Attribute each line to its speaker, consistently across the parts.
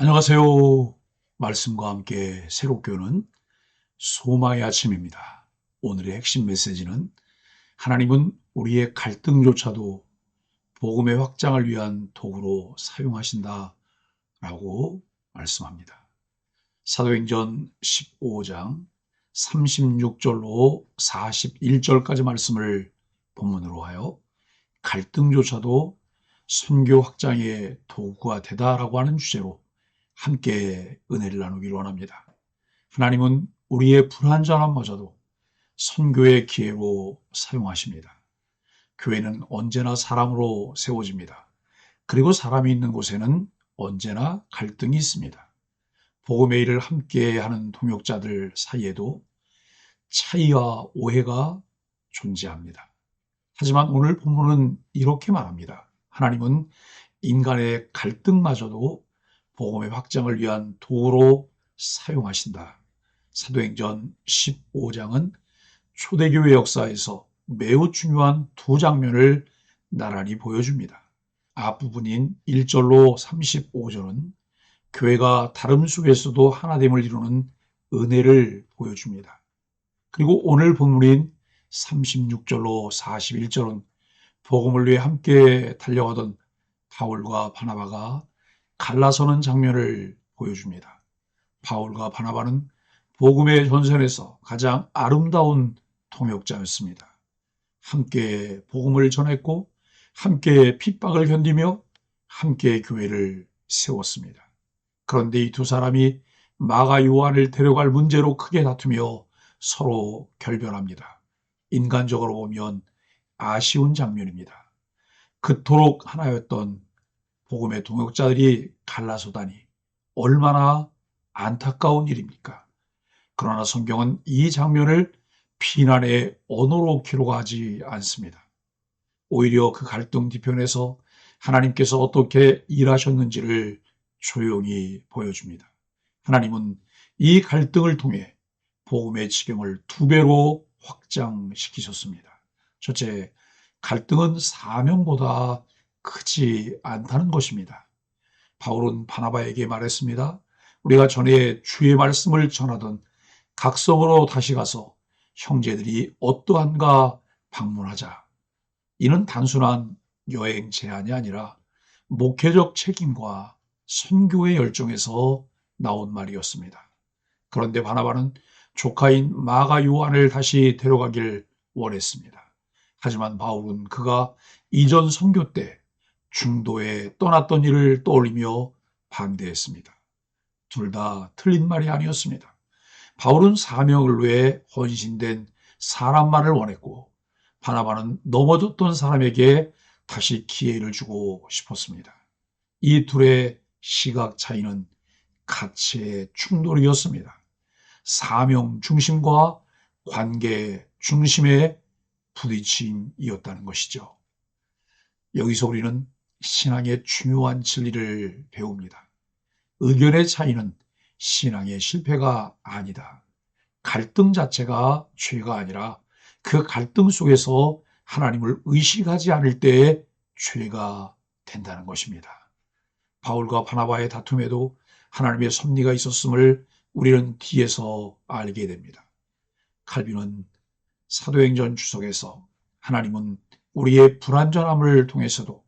Speaker 1: 안녕하세요. 말씀과 함께 새롭게 오는 소망의 아침입니다. 오늘의 핵심 메시지는 하나님은 우리의 갈등조차도 복음의 확장을 위한 도구로 사용하신다 라고 말씀합니다. 사도행전 15장 36절로 41절까지 말씀을 본문으로 하여 갈등조차도 선교 확장의 도구가 되다라고 하는 주제로 함께 은혜를 나누기를 원합니다. 하나님은 우리의 불완전함마저도 선교의 기회로 사용하십니다. 교회는 언제나 사람으로 세워집니다. 그리고 사람이 있는 곳에는 언제나 갈등이 있습니다. 복음의 일을 함께 하는 동역자들 사이에도 차이와 오해가 존재합니다. 하지만 오늘 본문은 이렇게 말합니다. 하나님은 인간의 갈등마저도 복음의 확장을 위한 도구로 사용하신다. 사도행전 15장은 초대교회 역사에서 매우 중요한 두 장면을 나란히 보여줍니다. 앞부분인 1절로 35절은 교회가 다름 속에서도 하나됨을 이루는 은혜를 보여줍니다. 그리고 오늘 본문인 36절로 41절은 복음을 위해 함께 달려가던 바울과 바나바가 갈라서는 장면을 보여줍니다. 바울과 바나바는 복음의 전선에서 가장 아름다운 통역자였습니다. 함께 복음을 전했고 함께 핍박을 견디며 함께 교회를 세웠습니다. 그런데 이 두 사람이 마가 요한을 데려갈 문제로 크게 다투며 서로 결별합니다. 인간적으로 보면 아쉬운 장면입니다. 그토록 하나였던 복음의 동역자들이 갈라서다니 얼마나 안타까운 일입니까? 그러나 성경은 이 장면을 비난의 언어로 기록하지 않습니다. 오히려 그 갈등 뒤편에서 하나님께서 어떻게 일하셨는지를 조용히 보여줍니다. 하나님은 이 갈등을 통해 복음의 지경을 두 배로 확장시키셨습니다. 첫째, 갈등은 사명보다 크지 않다는 것입니다. 바울은 바나바에게 말했습니다. 우리가 전에 주의 말씀을 전하던 각성으로 다시 가서 형제들이 어떠한가 방문하자. 이는 단순한 여행 제안이 아니라 목회적 책임과 선교의 열정에서 나온 말이었습니다. 그런데 바나바는 조카인 마가 요한을 다시 데려가길 원했습니다. 하지만 바울은 그가 이전 선교 때 중도에 떠났던 일을 떠올리며 반대했습니다. 둘 다 틀린 말이 아니었습니다. 바울은 사명을 위해 헌신된 사람만을 원했고 바나바는 넘어졌던 사람에게 다시 기회를 주고 싶었습니다. 이 둘의 시각 차이는 가치의 충돌이었습니다. 사명 중심과 관계 중심의 부딪힘이었다는 것이죠. 여기서 우리는 신앙의 중요한 진리를 배웁니다. 의견의 차이는 신앙의 실패가 아니다. 갈등 자체가 죄가 아니라 그 갈등 속에서 하나님을 의식하지 않을 때에 죄가 된다는 것입니다. 바울과 바나바의 다툼에도 하나님의 섭리가 있었음을 우리는 뒤에서 알게 됩니다. 칼빈은 사도행전 주석에서 하나님은 우리의 불완전함을 통해서도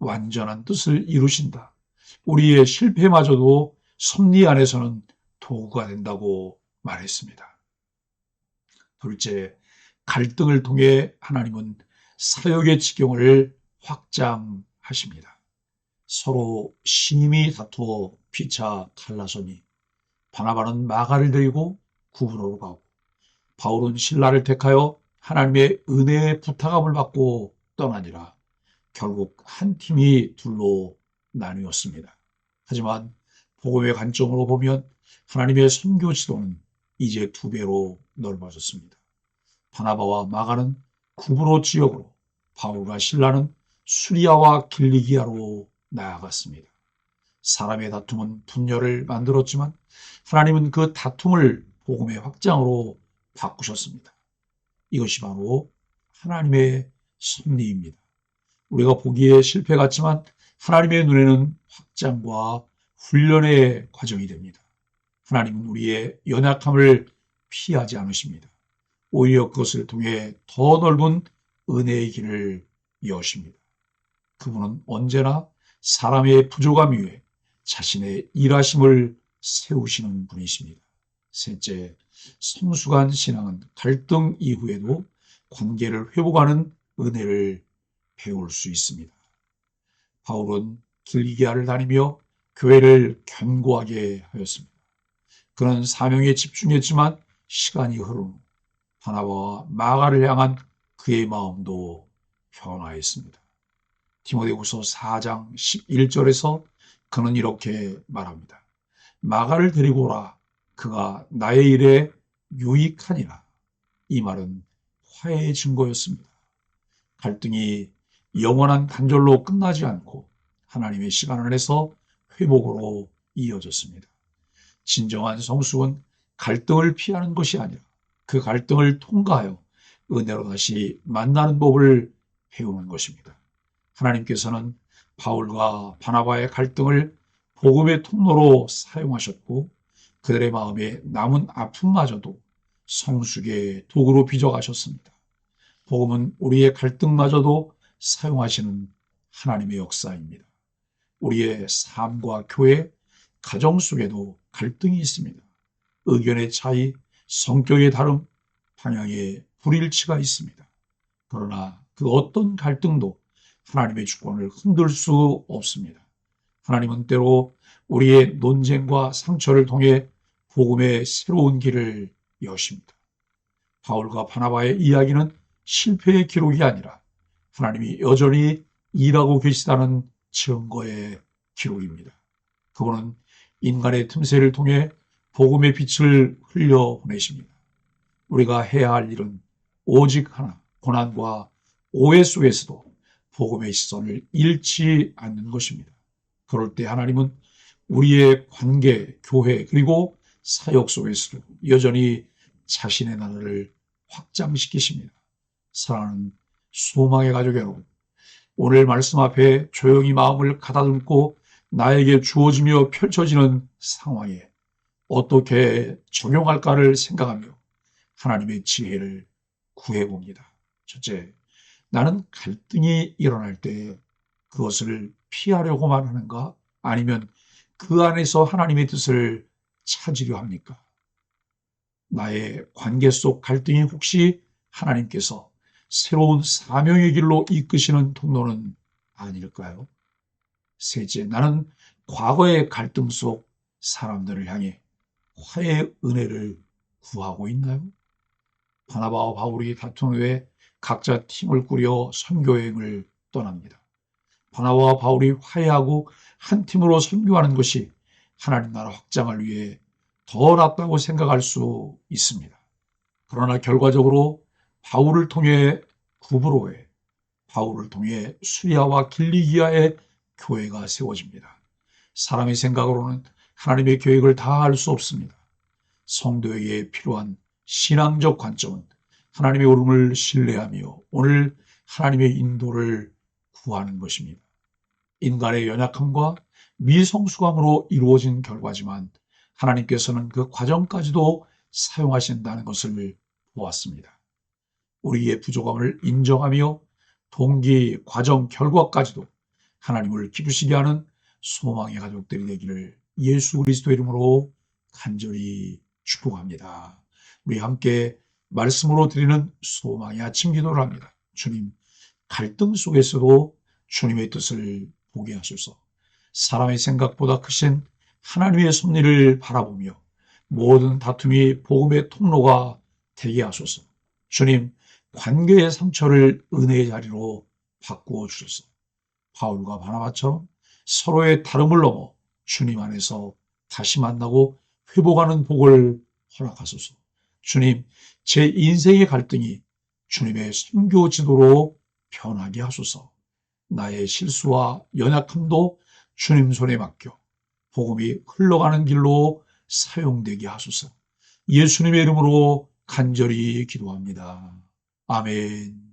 Speaker 1: 완전한 뜻을 이루신다. 우리의 실패마저도 섭리 안에서는 도구가 된다고 말했습니다. 둘째, 갈등을 통해 하나님은 사역의 지경을 확장하십니다. 서로 심히 다투어 피차 갈라서니 바나바는 마가를 데리고 구브로로 가고 바울은 신라를 택하여 하나님의 은혜의 부탁함을 받고 떠나니라 결국 한 팀이 둘로 나뉘었습니다. 하지만 복음의 관점으로 보면 하나님의 선교 지도는 이제 두 배로 넓어졌습니다. 바나바와 마가는 구브로 지역으로 바울과 신라는 수리아와 길리기아로 나아갔습니다. 사람의 다툼은 분열을 만들었지만 하나님은 그 다툼을 복음의 확장으로 바꾸셨습니다. 이것이 바로 하나님의 섭리입니다. 우리가 보기에 실패 같지만 하나님의 눈에는 확장과 훈련의 과정이 됩니다. 하나님은 우리의 연약함을 피하지 않으십니다. 오히려 그것을 통해 더 넓은 은혜의 길을 여십니다. 그분은 언제나 사람의 부족함 위에 자신의 일하심을 세우시는 분이십니다. 셋째, 성숙한 신앙은 갈등 이후에도 관계를 회복하는 은혜를 배울 수 있습니다. 바울은 길기아를 다니며 교회를 견고하게 하였습니다. 그는 사명에 집중했지만 시간이 흐른 후 바나바와 마가를 향한 그의 마음도 변화했습니다. 디모데후서 4장 11절에서 그는 이렇게 말합니다. 마가를 데리고 오라. 그가 나의 일에 유익하니라. 이 말은 화해의 증거였습니다. 갈등이 영원한 단절로 끝나지 않고 하나님의 시간 안에서 회복으로 이어졌습니다. 진정한 성숙은 갈등을 피하는 것이 아니라 그 갈등을 통과하여 은혜로 다시 만나는 법을 배우는 것입니다. 하나님께서는 바울과 바나바의 갈등을 복음의 통로로 사용하셨고 그들의 마음에 남은 아픔마저도 성숙의 도구로 빚어가셨습니다. 복음은 우리의 갈등마저도 사용하시는 하나님의 역사입니다. 우리의 삶과 교회, 가정 속에도 갈등이 있습니다. 의견의 차이, 성격의 다름, 방향의 불일치가 있습니다. 그러나 그 어떤 갈등도 하나님의 주권을 흔들 수 없습니다. 하나님은 때로 우리의 논쟁과 상처를 통해 복음의 새로운 길을 여십니다. 바울과 바나바의 이야기는 실패의 기록이 아니라 하나님이 여전히 일하고 계시다는 증거의 기록입니다. 그분은 인간의 틈새를 통해 복음의 빛을 흘려 보내십니다. 우리가 해야 할 일은 오직 하나, 고난과 오해 속에서도 복음의 시선을 잃지 않는 것입니다. 그럴 때 하나님은 우리의 관계, 교회, 그리고 사역 속에서도 여전히 자신의 나라를 확장시키십니다. 사랑하는 소망의 가족 여러분, 오늘 말씀 앞에 조용히 마음을 가다듬고 나에게 주어지며 펼쳐지는 상황에 어떻게 적용할까를 생각하며 하나님의 지혜를 구해봅니다. 첫째, 나는 갈등이 일어날 때 그것을 피하려고만 하는가? 아니면 그 안에서 하나님의 뜻을 찾으려 합니까? 나의 관계 속 갈등이 혹시 하나님께서 새로운 사명의 길로 이끄시는 통로는 아닐까요? 셋째, 나는 과거의 갈등 속 사람들을 향해 화해의 은혜를 구하고 있나요? 바나바와 바울이 다툰 후에 각자 팀을 꾸려 선교여행을 떠납니다. 바나바와 바울이 화해하고 한 팀으로 선교하는 것이 하나님 나라 확장을 위해 더 낫다고 생각할 수 있습니다. 그러나 결과적으로 바울을 통해 구브로에, 바울을 통해 수리아와 길리기아의 교회가 세워집니다. 사람의 생각으로는 하나님의 계획을 다 알 수 없습니다. 성도에게 필요한 신앙적 관점은 하나님의 오름을 신뢰하며 오늘 하나님의 인도를 구하는 것입니다. 인간의 연약함과 미성숙함으로 이루어진 결과지만 하나님께서는 그 과정까지도 사용하신다는 것을 보았습니다. 우리의 부족함을 인정하며 동기, 과정, 결과까지도 하나님을 기쁘시게 하는 소망의 가족들이 되기를 예수 그리스도 이름으로 간절히 축복합니다. 우리 함께 말씀으로 드리는 소망의 아침 기도를 합니다. 주님, 갈등 속에서도 주님의 뜻을 보게 하소서. 사람의 생각보다 크신 하나님의 섭리를 바라보며 모든 다툼이 복음의 통로가 되게 하소서. 주님, 관계의 상처를 은혜의 자리로 바꾸어 주소서. 바울과 바나바처럼 서로의 다름을 넘어 주님 안에서 다시 만나고 회복하는 복을 허락하소서. 주님, 제 인생의 갈등이 주님의 선교 지도로 변하게 하소서. 나의 실수와 연약함도 주님 손에 맡겨 복음이 흘러가는 길로 사용되게 하소서. 예수님의 이름으로 간절히 기도합니다. 아멘.